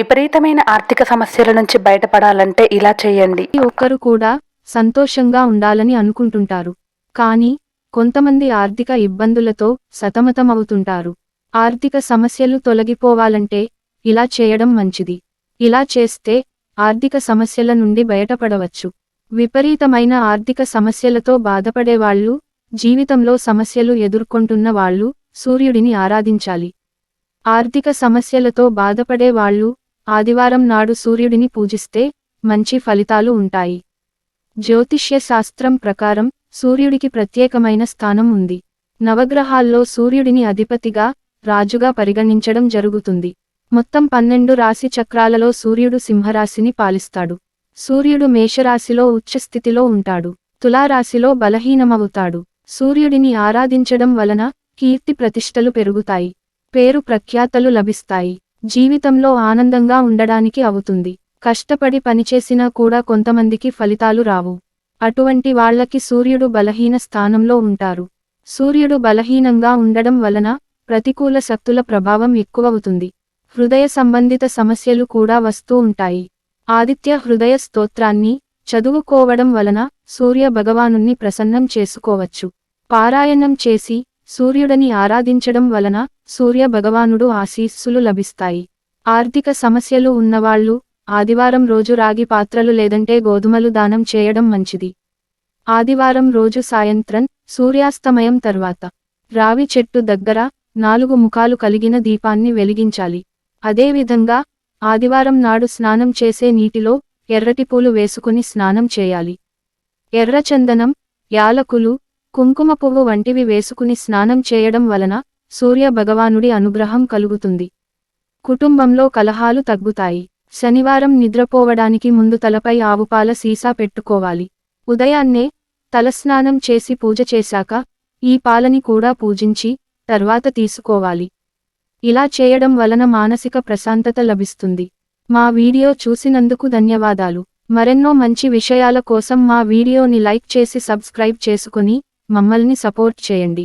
విపరీతమైన ఆర్థిక సమస్యల నుంచి బయటపడాలంటే ఇలా చేయండి. ప్రతి ఒక్కరు కూడా సంతోషంగా ఉండాలని అనుకుంటుంటారు. కానీ కొంతమంది ఆర్థిక ఇబ్బందులతో సతమతమవుతుంటారు. ఆర్థిక సమస్యలు తొలగిపోవాలంటే ఇలా చేయడం మంచిది. ఇలా చేస్తే ఆర్థిక సమస్యల నుండి బయటపడవచ్చు. విపరీతమైన ఆర్థిక సమస్యలతో బాధపడేవాళ్ళు జీవితంలో సమస్యలు ఎదుర్కొంటున్న వాళ్ళు సూర్యుడిని ఆరాధించాలి. ఆర్థిక సమస్యలతో బాధపడే వాళ్ళు ఆదివారం నాడు సూర్యుడిని పూజిస్తే మంచి ఫలితాలు ఉంటాయి. జ్యోతిష్య శాస్త్రం ప్రకారం సూర్యుడికి ప్రత్యేకమైన స్థానం ఉంది. నవగ్రహాల్లో సూర్యుడిని అధిపతిగా రాజుగా పరిగణించడం జరుగుతుంది. మొత్తం పన్నెండు రాశి చక్రాలలో సూర్యుడు సింహరాశిని పాలిస్తాడు. సూర్యుడు మేషరాశిలో ఉచ్చస్థితిలో ఉంటాడు. తులారాశిలో బలహీనమవుతాడు. సూర్యుడిని ఆరాధించడం వలన కీర్తి ప్రతిష్టలు పెరుగుతాయి. పేరు ప్రఖ్యాతలు లభిస్తాయి. జీవితంలో ఆనందంగా ఉండడానికి అవుతుంది. కష్టపడి పనిచేసినా కూడా కొంతమందికి ఫలితాలు రావు. అటువంటి వాళ్ళకి సూర్యుడు బలహీన స్థానంలో ఉంటారు. సూర్యుడు బలహీనంగా ఉండడం వలన ప్రతికూల శక్తుల ప్రభావం ఎక్కువవుతుంది. హృదయ సంబంధిత సమస్యలు కూడా వస్తూ ఉంటాయి. ఆదిత్య హృదయ స్తోత్రాన్ని చదువుకోవడం వలన సూర్య భగవానుణ్ణి ప్రసన్నం చేసుకోవచ్చు. పారాయణం చేసి సూర్యుడని ఆరాధించడం వలన సూర్య భగవానుడు ఆశీస్సులు లభిస్తాయి. ఆర్థిక సమస్యలు ఉన్నవాళ్ళు ఆదివారం రోజు రాగి పాత్రలు లేదంటే గోధుమలు దానం చేయడం మంచిది. ఆదివారం రోజు సాయంత్రం సూర్యాస్తమయం తర్వాత రావి చెట్టు దగ్గర నాలుగు ముఖాలు కలిగిన దీపాన్ని వెలిగించాలి. అదేవిధంగా ఆదివారం నాడు స్నానం చేసే నీటిలో ఎర్రటి పూలు వేసుకుని స్నానం చేయాలి. ఎర్రచందనం యాలకులు కుంకుమ పువ్వు వంటివి వేసుకుని స్నానం చేయడం వలన సూర్య భగవానుడి అనుగ్రహం కలుగుతుంది. కుటుంబంలో కలహాలు తగ్గుతాయి. శనివారం నిద్రపోవడానికి ముందు తలపై ఆవుపాల సీసా పెట్టుకోవాలి. ఉదయాన్నే తలస్నానం చేసి పూజ చేశాక ఈ పాలని కూడా పూజించి తర్వాత తీసుకోవాలి. ఇలా చేయడం వలన మానసిక ప్రశాంతత లభిస్తుంది. మా వీడియో చూసినందుకు ధన్యవాదాలు. మరెన్నో మంచి విషయాల కోసం మా వీడియోని లైక్ చేసి సబ్స్క్రైబ్ చేసుకుని మమ్మల్ని సపోర్ట్ చేయండి.